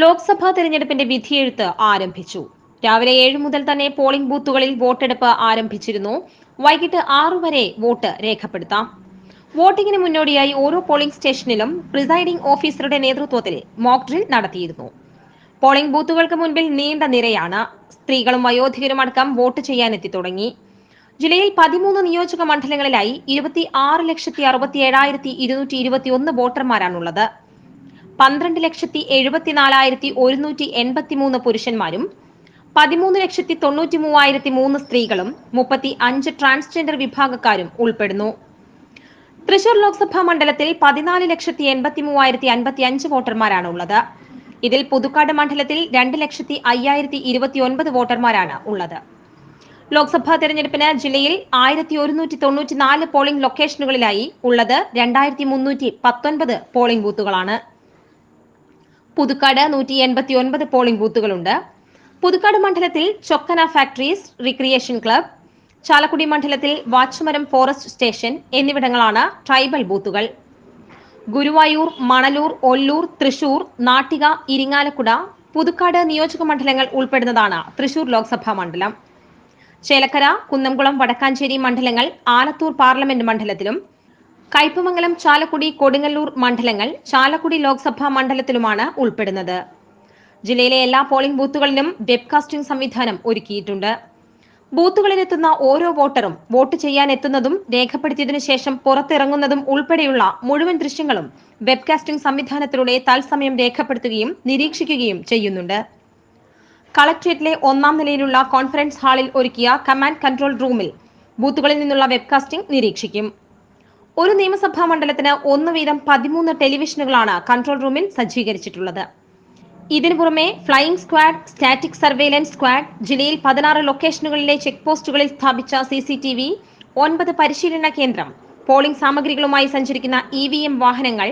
ലോക്സഭാ തെരഞ്ഞെടുപ്പിന്റെ വിധിയെഴുത്ത് ആരംഭിച്ചു. രാവിലെ ഏഴ് മുതൽ തന്നെ പോളിംഗ് ബൂത്തുകളിൽ വോട്ടെടുപ്പ് ആരംഭിച്ചിരുന്നു. വൈകിട്ട് ആറു വരെ വോട്ട് രേഖപ്പെടുത്താം. വോട്ടിംഗിന് മുന്നോടിയായി ഓരോ പോളിംഗ് സ്റ്റേഷനിലും പ്രിസൈഡിംഗ് ഓഫീസറുടെ നേതൃത്വത്തിൽ മോക്ക് ഡ്രിൽ നടത്തിയിരുന്നു. പോളിംഗ് ബൂത്തുകൾക്ക് മുൻപിൽ നീണ്ട നിരയാണ്. സ്ത്രീകളും വയോധികരും അടക്കം വോട്ട് ചെയ്യാനെത്തി തുടങ്ങി. ജില്ലയിൽ പതിമൂന്ന് നിയോജക മണ്ഡലങ്ങളിലായി ഇരുപത്തി ആറ് ലക്ഷത്തി അറുപത്തി ഏഴായിരത്തി ഇരുന്നൂറ്റി ഇരുപത്തി ഒന്ന് വോട്ടർമാരാണുള്ളത്. പന്ത്രണ്ട് ലക്ഷത്തി എഴുപത്തിനാലായിരത്തി ഒരുന്നൂറ്റി എൺപത്തി മൂന്ന് പുരുഷന്മാരും പതിമൂന്ന് ലക്ഷത്തി തൊണ്ണൂറ്റി മൂവായിരത്തി മൂന്ന് സ്ത്രീകളും മുപ്പത്തി അഞ്ച് ട്രാൻസ്ജെൻഡർ വിഭാഗക്കാരും ഉൾപ്പെടുന്നു. തൃശൂർ ലോക്സഭാ മണ്ഡലത്തിൽ പതിനാല് ലക്ഷത്തി എൺപത്തി മൂവായിരത്തി അൻപത്തി അഞ്ച് വോട്ടർമാരാണ് ഉള്ളത്. ഇതിൽ പുതുക്കാട് മണ്ഡലത്തിൽ രണ്ട് ലക്ഷത്തി അയ്യായിരത്തി ഇരുപത്തി ഒൻപത് വോട്ടർമാരാണ് ഉള്ളത്. ലോക്സഭാ തെരഞ്ഞെടുപ്പിന് ജില്ലയിൽ ആയിരത്തി ഒരുന്നൂറ്റി തൊണ്ണൂറ്റി നാല് പോളിംഗ് ലൊക്കേഷനുകളിലായി ഉള്ളത് രണ്ടായിരത്തി മുന്നൂറ്റി പത്തൊൻപത് പോളിംഗ് ബൂത്തുകളാണ്. പുതുക്കാട് നൂറ്റി എൺപത്തി ഒൻപത് പോളിംഗ് ബൂത്തുകളുണ്ട്. പുതുക്കാട് മണ്ഡലത്തിൽ Chokkana factories recreation club Chalakudy മണ്ഡലത്തിൽ വാച്ചുമരം ഫോറസ്റ്റ് സ്റ്റേഷൻ എന്നിവിടങ്ങളാണ് ട്രൈബൽ ബൂത്തുകൾ. ഗുരുവായൂർ മണലൂർ ഒല്ലൂർ തൃശൂർ നാട്ടിക ഇരിങ്ങാലക്കുട പുതുക്കാട് നിയോജക മണ്ഡലങ്ങൾ ഉൾപ്പെടുന്നതാണ് തൃശൂർ ലോക്സഭാ മണ്ഡലം. ചേലക്കര കുന്നംകുളം വടക്കാഞ്ചേരി മണ്ഡലങ്ങൾ ആലത്തൂർ പാർലമെന്റ് മണ്ഡലത്തിലും കയ്പമംഗലം ചാലക്കുടി കൊടുങ്ങല്ലൂർ മണ്ഡലങ്ങൾ ചാലക്കുടി ലോക്സഭാ മണ്ഡലത്തിലുമാണ് ഉൾപ്പെടുന്നത്. ജില്ലയിലെ എല്ലാ പോളിംഗ് ബൂത്തുകളിലും വെബ്കാസ്റ്റിംഗ് സംവിധാനം ഒരുക്കിയിട്ടുണ്ട്. ബൂത്തുകളിലെത്തുന്ന ഓരോ വോട്ടറും വോട്ട് ചെയ്യാൻ എത്തുന്നതും രേഖപ്പെടുത്തിയതിനു ശേഷം പുറത്തിറങ്ങുന്നതും ഉൾപ്പെടെയുള്ള മുഴുവൻ ദൃശ്യങ്ങളും വെബ്കാസ്റ്റിംഗ് സംവിധാനത്തിലൂടെ തത്സമയം രേഖപ്പെടുത്തുകയും നിരീക്ഷിക്കുകയും ചെയ്യുന്നുണ്ട്. കളക്ട്രേറ്റിലെ ഒന്നാം നിലയിലുള്ള കോൺഫറൻസ് ഹാളിൽ ഒരുക്കിയ കമാൻഡ് കൺട്രോൾ റൂമിൽ ബൂത്തുകളിൽ നിന്നുള്ള വെബ്കാസ്റ്റിംഗ് നിരീക്ഷിക്കും. ഒരു നിയമസഭാ മണ്ഡലത്തിന് ഒന്ന് വീതം പതിമൂന്ന് ടെലിവിഷനുകളാണ് കൺട്രോൾ റൂമിൽ സജ്ജീകരിച്ചിട്ടുള്ളത്. ഇതിനു പുറമെ flying squad static surveillance squad ജില്ലയിൽ പതിനാറ് ലൊക്കേഷനുകളിലെ ചെക്ക് പോസ്റ്റുകളിൽ സ്ഥാപിച്ച സി സി ടി വി ഒൻപത് പരിശീലന കേന്ദ്രം പോളിംഗ് സാമഗ്രികളുമായി സഞ്ചരിക്കുന്ന ഇ വി എം വാഹനങ്ങൾ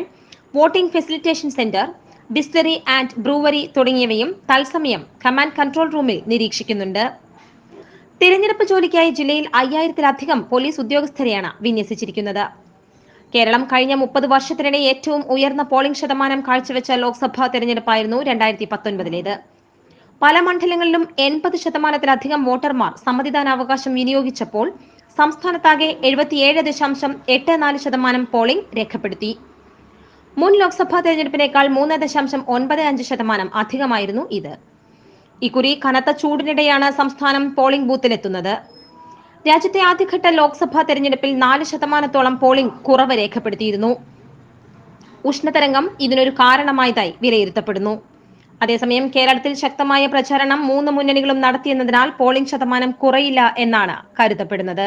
voting facilitation centre distillery and brewery തുടങ്ങിയവയും തത്സമയം കമാൻഡ് കൺട്രോൾ റൂമിൽ നിരീക്ഷിക്കുന്നുണ്ട്. തിരഞ്ഞെടുപ്പ് ജോലിക്കായി ജില്ലയിൽ അയ്യായിരത്തിലധികം പോലീസ് ഉദ്യോഗസ്ഥരെയാണ് വിന്യസിച്ചിരിക്കുന്നത്. കേരളം കഴിഞ്ഞ മുപ്പത് വർഷത്തിനിടെ ഏറ്റവും ഉയർന്ന പോളിംഗ് ശതമാനം കാഴ്ചവെച്ച ലോക്സഭാ തെരഞ്ഞെടുപ്പായിരുന്നു രണ്ടായിരത്തി പത്തൊൻപതിലേത് പല മണ്ഡലങ്ങളിലും എൺപത് ശതമാനത്തിലധികം വോട്ടർമാർ സമ്മതിദാനാവകാശം വിനിയോഗിച്ചപ്പോൾ സംസ്ഥാനത്താകെ എഴുപത്തിയേഴ് ദശാംശം എട്ട് നാല് ശതമാനം പോളിംഗ് രേഖപ്പെടുത്തി. മുൻ ലോക്സഭാ തെരഞ്ഞെടുപ്പിനേക്കാൾ മൂന്ന് ദശാംശം ഒൻപത് അഞ്ച് ശതമാനം അധികമായിരുന്നു ഇത്. ഇക്കുറി കനത്ത ചൂടിനിടെയാണ് സംസ്ഥാനം പോളിംഗ് ബൂത്തിലെത്തുന്നത്. രാജ്യത്തെ ആദ്യഘട്ട ലോക്സഭാ തെരഞ്ഞെടുപ്പിൽ നാല് ശതമാനത്തോളം പോളിംഗ് കുറവ് രേഖപ്പെടുത്തിയിരുന്നു. ഉഷ്ണതരംഗം ഇതിനൊരു കാരണമായതായി വിലയിരുത്തപ്പെടുന്നു. അതേസമയം കേരളത്തിൽ ശക്തമായ പ്രചാരണം മൂന്ന് മുന്നണികളും നടത്തിയെന്നതിനാൽ പോളിംഗ് ശതമാനം കുറയില്ല എന്നാണ് കരുതപ്പെടുന്നത്.